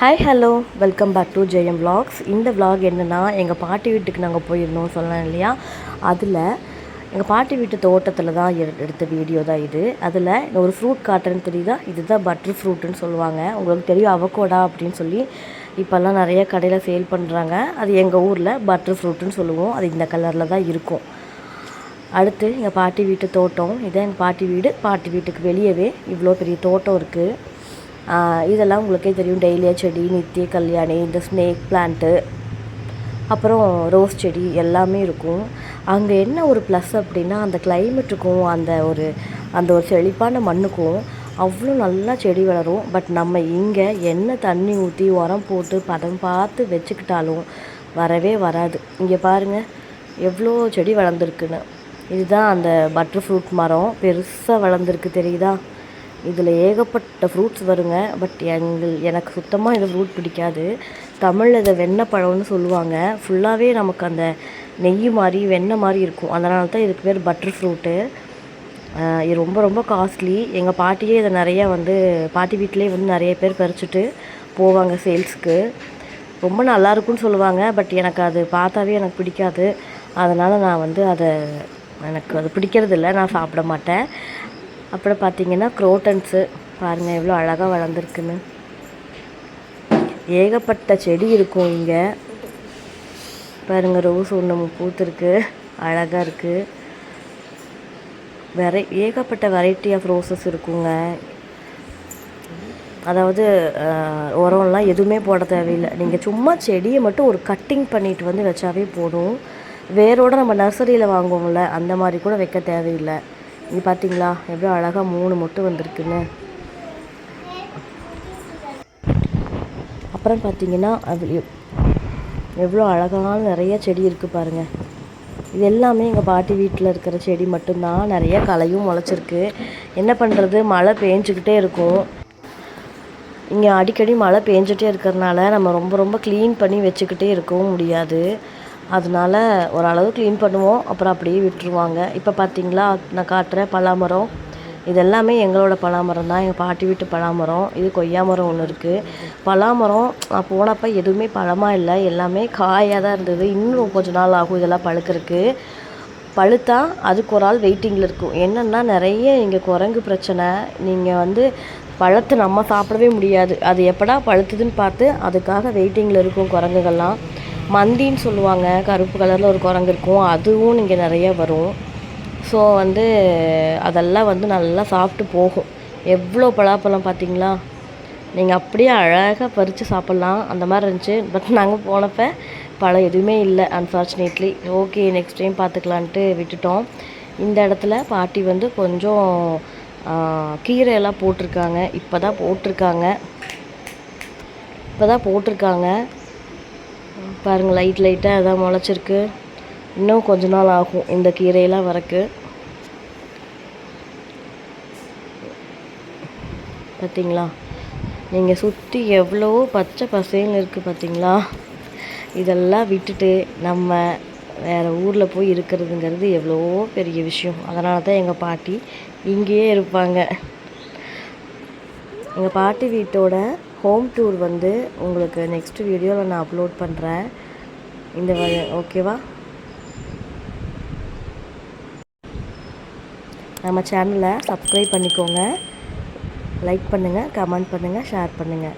Hi hello welcome back to Jeyam vlogs. இந்த vlog என்னென்னா எங்கள் பாட்டி வீட்டுக்கு நாங்கள் போயிருந்தோம் சொல்லலாம் இல்லையா? அதில் எங்கள் பாட்டி வீட்டு தோட்டத்தில் தான் எடு- எடுத்த வீடியோ தான் இது. அதில் ஒரு ஃப்ரூட் காட்டுறேன்னு தெரியுதா? இதுதான் பட்டர் ஃப்ரூட்டுன்னு சொல்லுவாங்க. உங்களுக்கு தெரியும் அவகோடா அப்படின்னு சொல்லி இப்போல்லாம் நிறைய கடையில் சேல் பண்ணுறாங்க அது எங்கள் ஊரில் பட்டர் ஃப்ரூட்டுன்னு சொல்லுவோம். அது இந்த கலரில் தான் இருக்கும். அடுத்து எங்கள் பாட்டி வீட்டு தோட்டம். இதான் எங்கள் பாட்டி வீடு. பாட்டி வீட்டுக்கு வெளியவே இவ்வளோ பெரிய தோட்டம் இருக்குது இதெல்லாம் உங்களுக்கே தெரியும். டெய்லியா செடி நித்திய கல்யாணி இந்த ஸ்னேக் பிளான்ட்டு அப்புறம் ரோஸ் செடி எல்லாமே இருக்கும். அங்கே என்ன ஒரு ப்ளஸ் அப்படின்னா அந்த கிளைமேட்டுக்கும் அந்த ஒரு அந்த ஒரு செழிப்பான மண்ணுக்கும் அவ்வளோ நல்லா செடி வளரும். பட் நம்ம இங்கே என்ன தண்ணி ஊற்றி உரம் போட்டு பதம் பார்த்து வச்சுக்கிட்டாலும் வரவே வராது. இங்கே பாருங்கள் எவ்வளோ செடி வளர்ந்துருக்குன்னு. இதுதான் அந்த பட்டர் ஃப்ரூட் மரம். பெருசாக வளர்ந்துருக்கு தெரியுதா? இதில் ஏகப்பட்ட ஃப்ரூட்ஸ் வருங்க. பட் எங்கள் எனக்கு சுத்தமாக இது ஃப்ரூட் பிடிக்காது. தமிழில் இதை வெண்ணெய் பழம்னு சொல்லுவாங்க. ஃபுல்லாகவே நமக்கு அந்த நெய் மாதிரி வெண்ணெய் மாதிரி இருக்கும். அதனால தான் இதுக்கு பேர் பட்டர் ஃப்ரூட்டு இது ரொம்ப ரொம்ப காஸ்ட்லி எங்கள் பாட்டியே இதை நிறைய வந்து பாட்டி வீட்டிலே வந்து நிறைய பேர் பறிச்சுட்டு போவாங்க சேல்ஸ்க்கு ரொம்ப நல்லா இருக்கும்னு சொல்லுவாங்க. பட் எனக்கு அது பார்த்தாவே எனக்கு பிடிக்காது. அதனால் நான் வந்து அதை எனக்கு அது பிடிக்கிறது இல்லை நான் சாப்பிட மாட்டேன். அப்புறம் பார்த்தீங்கன்னா குரோட்டன்ஸு. பாருங்கள் எவ்வளோ அழகாக வளர்ந்துருக்குன்னு. ஏகப்பட்ட செடி இருக்கும் இங்கே. பாருங்கள் ரோஸ் ஒன்று பூத்துருக்கு. அழகாக இருக்குது வெரை ஏகப்பட்ட வெரைட்டி ஆஃப் ரோசஸ் இருக்குங்க. அதாவது உரம்லாம் எதுவுமே போட தேவையில்லை. நீங்கள் சும்மா செடியை மட்டும் ஒரு கட்டிங் பண்ணிட்டு வந்து வச்சாவே போதும். வேரோடு நம்ம நர்சரியில் வாங்குவோம்ல அந்த மாதிரி கூட வைக்க தேவையில்லை. இது பார்த்தீங்களா எவ்வளோ அழகாக மூணு மொட்டு வந்திருக்குன்னு. அப்புறம் பார்த்தீங்கன்னா அது எவ்வளோ அழகான நிறைய செடி இருக்குது பாருங்கள் இது எல்லாமே எங்கள் பாட்டி வீட்டில் இருக்கிற செடி மட்டும்தான். நிறைய களையும் முளைச்சிருக்கு. என்ன பண்ணுறது மழை பேஞ்சுக்கிட்டே இருக்கும். இங்கே அடிக்கடி மழை பேஞ்சிட்டே இருக்கிறதுனால நம்ம ரொம்ப ரொம்ப க்ளீன் பண்ணி வச்சுக்கிட்டே இருக்கவும் முடியாது. அதனால ஓரளவு க்ளீன் பண்ணுவோம். அப்புறம் அப்படியே விட்டுருவாங்க. இப்போ பார்த்தீங்களா நான் காட்டுற பலாமரம். இது எல்லாமே எங்களோட பலாமரம் தான். எங்கள் பாட்டி வீட்டு பலாமரம். இது கொய்யா மரம் ஒன்று இருக்குது பலாமரம் நான் போனப்போ எதுவுமே பழமாக இல்லை. எல்லாமே காயாக தான் இருந்தது. இன்னும் கொஞ்ச நாள் ஆகும் இதெல்லாம் பழுக்கிறதுக்கு. பழுத்தா அதுக்கு ஒரு ஆள் வெயிட்டிங்கில் இருக்கும். என்னென்னா நிறைய இங்கே குரங்கு பிரச்சனை. நீங்கள் வந்து பழத்தை நம்ம சாப்பிடவே முடியாது. அது எப்படா பழுத்துதுன்னு பார்த்து அதுக்காக வெயிட்டிங்கில் இருக்கும் குரங்குகள்லாம். மந்தின்னு சொல்லுவாங்க. கருப்பு கலரில் ஒரு குரங்கு இருக்கும். அதுவும் இங்கே நிறைய வரும். ஸோ வந்து அதெல்லாம் வந்து நல்லா சாப்பிட்டு போகும். எவ்வளோ பலாப்பழம் பார்த்தீங்களா? நீங்கள் அப்படியே அழகாக பறித்து சாப்பிட்லாம். அந்த மாதிரி இருந்துச்சு. பட் நாங்கள் போனப்போ பழம் எதுவுமே இல்லை அன்ஃபார்ச்சுனேட்லி ஓகே நெக்ஸ்ட் டைம் பார்த்துக்கலான்ட்டு விட்டுட்டோம். இந்த இடத்துல பாட்டி வந்து கொஞ்சம் கீரையெல்லாம் போட்டிருக்காங்க. இப்போ தான் போட்டிருக்காங்க. இப்போ தான் போட்டிருக்காங்க. பாருங்கள் லைட் லைட்டாக அதான் முளைச்சிருக்கு. இன்னும் கொஞ்ச நாள் ஆகும் இந்த கீரையெல்லாம் வரக்கு. பார்த்தீங்களா நீங்கள் சுற்றி எவ்வளோ பச்சை பசேல்னு இருக்குது பார்த்தீங்களா இதெல்லாம் விட்டுட்டு நம்ம வேறு ஊரில் போய் இருக்கிறதுங்கிறது எவ்வளோ பெரிய விஷயம். அதனால தான் எங்கள் பாட்டி இங்கேயே இருப்பாங்க. எங்கள் பாட்டி வீட்டோட ஹோம் டூர் வந்து உங்களுக்கு நெக்ஸ்ட் வீடியோவில் நான் அப்லோட் பண்ணுறேன் இந்த வழி ஓகேவா நம்ம சேனலை சப்ஸ்கிரைப் பண்ணிக்கோங்க. லைக் பண்ணுங்கள் கமெண்ட் பண்ணுங்கள் ஷேர் பண்ணுங்கள்